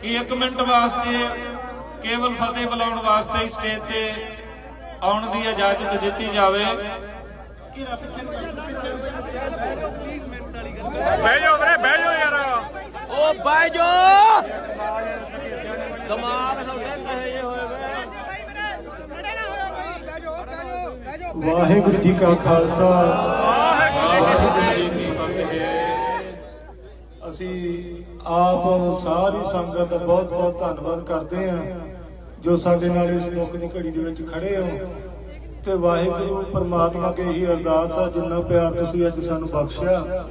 ਕਿ 1 ਮਿੰਟ ਵਾਸਤੇ ਕੇਵਲ ਫਤਿਹ ਬੁਲਾਉਣ ਵਾਸਤੇ ਸਟੇਜ ਤੇ ਆਉਣ ਦੀ ਇਜਾਜ਼ਤ ਦਿੱਤੀ ਜਾਵੇ ਬਹਿ ਜਾਓ ਬਾਈ ਜੋ ਦਿਮਾਗ ਤੁਹਾਡੇ ਕਹੇ ਹੋਏ ਵੇ। ਵਾਹਿਗੁਰੂ ਜੀ ਕਾ ਖਾਲਸਾ। ਵਾਹਿਗੁਰੂ ਜੀ ਕੀ ਫਤਿਹ ਅਸੀਂ ਆਪ ਸਾਰੀ ਸੰਗਤ ਦਾ ਬਹੁਤ ਬਹੁਤ ਧੰਨਵਾਦ ਕਰਦੇ ਹਾਂ, ਜੋ ਸਾਡੇ ਨਾਲ ਇਸ ਦੁੱਖ ਦੀ ਘੜੀ ਦੇ ਵਿੱਚ ਖੜੇ ਹੋ। ਤੇ ਵਾਹਿਗੁਰੂ, ਪਰਮਾਤਮਾ ਕੇ ਹੀ ਅਰਦਾਸ ਆ, ਜਿੰਨਾ ਪਿਆਰ ਤੁਸੀਂ ਅੱਜ ਸਾਨੂੰ ਬਖਸ਼ਿਆ,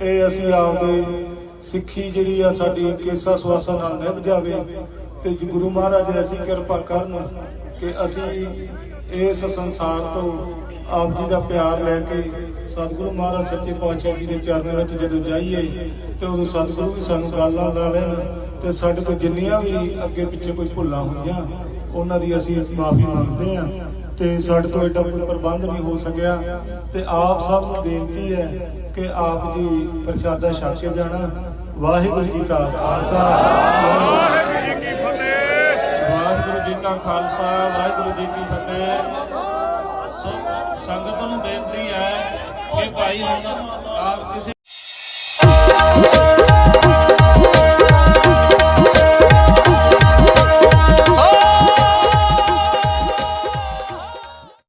ਇਹ ਅਸੀਂ ਆਪਦੇ ਸਿੱਖੀ ਜਿਹੜੀ ਆ ਸਾਡੀ ਕੇਸਾ ਸਵਾਸਾ ਨਾਲ ਨਿਭ ਜਾਵੇ ਤੇ ਗੁਰੂ ਮਹਾਰਾਜ ਐਸੀ ਕਿਰਪਾ ਕਰਨ ਕਿ ਅਸੀਂ ਇਸ ਸੰਸਾਰ ਤੋਂ ਆਪ ਜੀ ਦਾ ਪਿਆਰ ਲੈ ਕੇ ਸਤਿਗੁਰੂ ਮਹਾਰਾਜ ਸੱਚੇ ਪਾਤਸ਼ਾਹ ਜੀ ਦੇ ਚਰਨਾਂ ਵਿੱਚ ਜਦੋਂ ਜਾਈਏ ਤੇ ਉਦੋਂ ਸਤਿਗੁਰੂ ਵੀ ਸਾਨੂੰ ਗੱਲਾਂ ਲਾ ਲੈਣ ਤੇ ਸਾਡੇ ਤੋਂ ਜਿੰਨੀਆਂ ਵੀ ਅੱਗੇ ਪਿੱਛੇ ਕੋਈ ਭੁੱਲਾਂ ਹੋਈਆਂ, ਉਹਨਾਂ ਦੀ ਅਸੀਂ ਮਾਫੀ ਮੰਗਦੇ ਹਾਂ ਤੇ ਸਾਡੇ ਤੋਂ ਐਡਾ ਕੋਈ ਪ੍ਰਬੰਧ ਨਹੀਂ ਹੋ ਸਕਿਆ ਤੇ ਆਪ ਸਭ ਨੂੰ ਬੇਨਤੀ ਹੈ ਕਿ ਆਪ ਜੀ ਪ੍ਰਸ਼ਾਦਾ ਛਕ ਕੇ ਜਾਣਾ ਵਾਹਿਗੁਰੂ ਜੀ ਕਾ ਖਾਲਸਾ। ਵਾਹਿਗੁਰੂ ਜੀ ਕੀ ਫਤਿਹ। ਵਾਹਿਗੁਰੂ ਜੀ ਕਾ ਖਾਲਸਾ ਵਾਹਿਗੁਰੂ ਜੀ ਕੀ ਫਤਿਹ। ਸੰਗਤ ਨੂੰ ਬੇਨਤੀ ਹੈ ਕਿ ਭਾਈ ਹੁਣ ਆਪ ਕਿਸੇ